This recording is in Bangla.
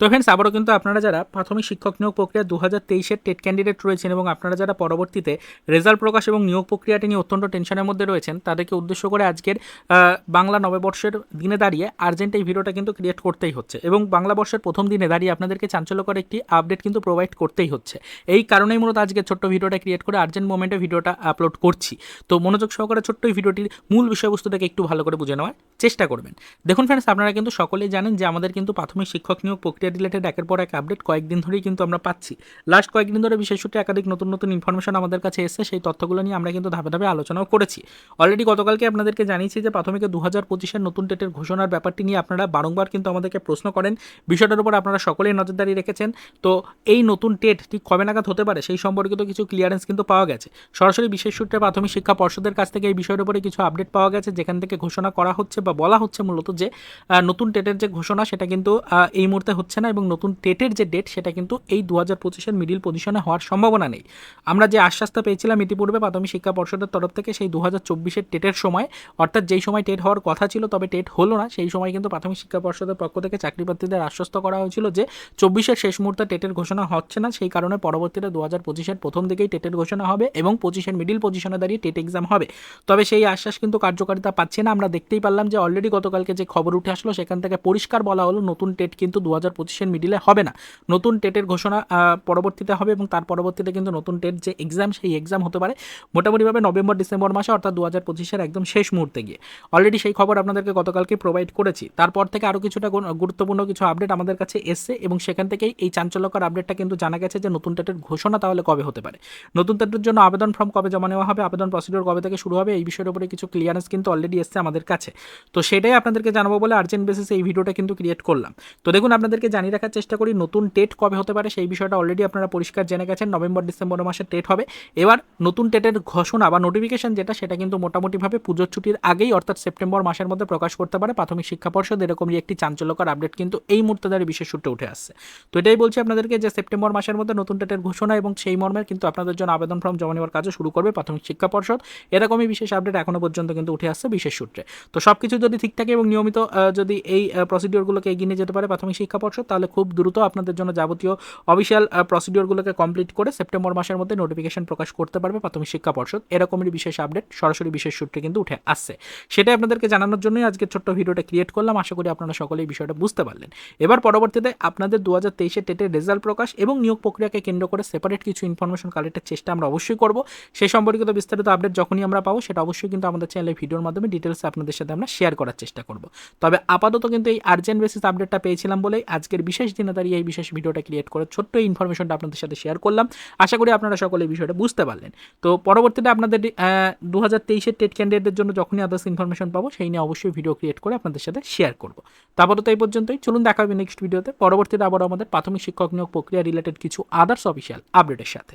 তো ফ্রেন্ডস আবারও কিন্তু আপনারা যারা প্রাথমিক শিক্ষক নিয়োগ প্রক্রিয়া দু হাজার তেইশের টেট ক্যান্ডিডেট রয়েছেন এবং আপনারা যারা পরবর্তীতে রেজাল্ট প্রকাশ এবং নিয়োগ প্রক্রিয়াটি নিয়ে অত্যন্ত টেনশনের মধ্যে রয়েছেন, তাদেরকে উদ্দেশ্য করে আজকের বাংলা নববর্ষের দিনে দাঁড়িয়ে আর্জেন্ট এই ভিডিওটা কিন্তু ক্রিয়েট করতেই হচ্ছে এবং বাংলা বর্ষের প্রথম দিনে দাঁড়িয়ে আপনাদেরকে চাঞ্চল্যকর একটি আপডেট কিন্তু প্রোভাইড করতেই হচ্ছে। এই কারণেই মূলত আজকে ছোট্ট ভিডিওটা ক্রিয়েট করে আর্জেন্ট মোমেন্টে ভিডিওটা আপলোড করছি। তো মনোযোগ সহকারে ছোট্ট এই ভিডিওটির মূল বিষয়বস্তুটাকে একটু ভালো করে বুঝে নেওয়ার চেষ্টা করবেন। দেখুন ফ্রেন্ডস আপনারা কিন্তু সকলেই জানেন যে আমাদের কিন্তু প্রাথমিক শিক্ষক নিয়োগ প্রক্রিয়া রিলেটেড একের পর এক আপডেট কয়েকদিন ধরেই কিন্তু আমরা পাচ্ছি। লাস্ট কয়েকদিন ধরে বিশেষ সূত্রে একাধিক নতুন নতুন ইনফরমেশন আমাদের কাছে এসেছে, সেই তথ্যগুলো নিয়ে আমরা কিন্তু ধাপে ধাপে আলোচনাও করেছি। অলরেডি গতকালকে আপনাদেরকে জানিয়েছি যে প্রাথমিকে দু হাজার পঁচিশের নতুন টেটের ঘোষণার ব্যাপারটি নিয়ে আপনারা বারংবার কিন্তু আমাদেরকে প্রশ্ন করেন। বিষয়টার উপর আপনারা সকলেই নজরদারি রেখেছেন। তো এই নতুন টেট ঠিক কবে নাগাদ হতে পারে সেই সম্পর্কিত কিছু ক্লিয়ারেন্স কিন্তু পাওয়া গেছে। সরাসরি বিশেষ সূত্রে প্রাথমিক শিক্ষা পর্ষদের কাছ থেকে এই বিষয়ের উপরে কিছু আপডেট পাওয়া গেছে, যেখান থেকে ঘোষণা করা হচ্ছে বা বলা হচ্ছে মূলত যে নতুন টেটের যে ঘোষণা সেটা কিন্তু এই মুহূর্তে হচ্ছে না এবং নতুন টেটের যে ডেট সেটা কিন্তু এই দু হাজার পঁচিশের মিডিল পজিশনে হওয়ার সম্ভাবনা নেই। আমরা যে আশ্বাসটা পেয়েছিলাম ইতিপূর্বে প্রাথমিক শিক্ষা পর্ষদের তরফ থেকে, সেই দু হাজার চব্বিশের টেটের সময়, অর্থাৎ যেই সময় টেট হওয়ার কথা ছিল, তবে টেট হলো না, সেই সময় কিন্তু প্রাথমিক শিক্ষা পর্ষদের পক্ষ থেকে চাকরিপ্রার্থীদের আশ্বস্ত করা হয়েছিল যে চব্বিশের শেষ মুহূর্তে টেটের ঘোষণা হচ্ছে না, সেই কারণে পরবর্তীতে দু হাজার পঁচিশের প্রথম দিকেই টেটের ঘোষণা হবে এবং পঁচিশের মিডিল পজিশনে দাঁড়িয়ে টেট এক্সাম হবে। তবে সেই আশ্বাস কিন্তু কার্যকারিতা পাচ্ছে না। আমরা দেখতেই পারলাম যে অলরেডি গতকালকে যে খবর উঠে আসলো, সেখান থেকে পরিষ্কার বলা হলো নতুন টেট কিন্তু দু হাজার পঁচিশের মিডিলে হবে না। নতুন টেটের ঘোষণা পরবর্তীতে হবে এবং তার পরবর্তীতে কিন্তু নতুন টেট যে এক্সাম সেই এক্সাম হতে পারে মোটামুটিভাবে নভেম্বর, ডিসেম্বর মাসে অর্থাৎ দু হাজার পঁচিশের একদম শেষ মুহূর্তে গিয়ে। অলরেডি সেই খবর আপনাদেরকে গতকালকে প্রোভাইড করেছি। তারপর থেকে আরও কিছুটা গুরুত্বপূর্ণ কিছু আপডেট আমাদের কাছে এসছে এবং সেখান থেকেই এই চাঞ্চল্যকর আপডেটটা কিন্তু জানা গেছে যে নতুন টেটের ঘোষণা তাহলে কবে হতে পারে। নতুন টেটের জন্য আবেদন ফর্ম কবে জমা নেওয়া হবে, আবেদন প্রসিডিওর কবে থেকে শুরু হবে, এই বিষয়ের উপরে কিছু ক্লিয়ারেন্স কিন্তু অলরেডি এসছে আমাদের কাছে। তো সেটাই আপনাদেরকে জানাব বলে আর্জেন্ট বেসিসে এই ভিডিওটা কিন্তু ক্রিয়েট করলাম। তো দেখুন, আপনাদেরকে জানিয়ে রাখার চেষ্টা করি, নতুন টেট কবে হতে পারে সেই বিষয়টা অলরেডি আপনারা পরিষ্কার জেনে গেছেন, নভেম্বর, ডিসেম্বর মাসে টেট হবে। এবার নতুন টেটের ঘোষণা বা নোটিফিকেশন যেটা, সেটা কিন্তু মোটামুটিভাবে পুজোর ছুটির আগেই, অর্থাৎ সেপ্টেম্বর মাসের মধ্যে প্রকাশ করতে পারে। প্রাথমিক শিক্ষা পর্ষদ এরকমই একটি চাঞ্চল্যকর আপডেট কিন্তু এই মুহূর্তে দাঁড়িয়ে বিশেষ সূত্রে উঠে আসছে। তো এটাই বলছি আপনাদেরকে যে সেপ্টেম্বর মাসের মধ্যে নতুন টেটের ঘোষণা এবং সেই মর্মের কিন্তু আপনাদের জন্য আবেদন ফর্ম জমা নেওয়ার কাজও শুরু করবে প্রাথমিক শিক্ষা পর্ষদ। এরকমই বিশেষ আপডেট এখনও পর্যন্ত কিন্তু উঠে আসছে বিশেষ সূত্রে। তো সব কিছু যদি ঠিক থাকে এবং নিয়মিত যদি এই প্রসিডিওরগুলোকে এগিয়ে যেতে পারে প্রাথমিক শিক্ষা পর্ষদ তাহলে খুব দ্রুত আপনাদের জন্য যাবতীয় অফিসিয়াল প্রসিডিওরগুলোকে কমপ্লিট করে সেপ্টেম্বর মাসের মধ্যে নোটিফিকেশন প্রকাশ করতে পারবে প্রাথমিক শিক্ষা পর্ষদ। এরকমই বিশেষ আপডেট সরাসরি বিশেষ সূত্রে কিন্তু উঠে আসছে। সেটাই আপনাদেরকে জানানোর জন্যই আজকে ছোট্ট ভিডিওটা ক্রিয়েট করলাম। আশা করি আপনারা সকলে এই বিষয়টা বুঝতে পারলেন। এবার পরবর্তীতে আপনাদের দু হাজার তেইশে টেটের রেজাল্ট প্রকাশ এবং নিয়োগ প্রক্রিয়াকে কেন্দ্র করে সেপারেট কিছু ইনফরমেশন কালেক্টের চেষ্টা আমরা অবশ্যই করব। সে সম্পর্কিত বিস্তারিত আপডেট যখনই আমরা পাবো, সেটা অবশ্যই কিন্তু আমাদের চ্যানেলে ভিডিওর মাধ্যমে ডিটেলস আপনাদের সাথে আমরা শেয়ার করার চেষ্টা করব। তবে আপাতত কিন্তু এই আর্জেন্ট বেসিস আপডেটটা পেয়েছিলাম বলেই আজকের বিশেষ দিনে দাঁড়িয়ে এই বিশেষ ভিডিওটা ক্রিয়েট করে ছোট্ট ইনফরমেশনটা আপনাদের সাথে শেয়ার করলাম। আশা করি আপনারা সকলে এই বিষয়টা বুঝতে পারলেন। তো পরবর্তীতে আপনাদের দু হাজার তেইশের টেট ক্যান্ডিডেটদের জন্য যখনই আদার্স ইনফরমেশন পাবো, সেই নিয়ে অবশ্যই ভিডিও ক্রিয়েট করে আপনাদের সাথে শেয়ার করব। তারপরে তো এই পর্যন্তই। চলুন দেখা হবে নেক্সট ভিডিওতে পরবর্তীতে আবার আমাদের প্রাথমিক শিক্ষক নিয়োগ প্রক্রিয়া রিলেটেড কিছু আদার্স অফিসিয়াল আপডেটের সাথে।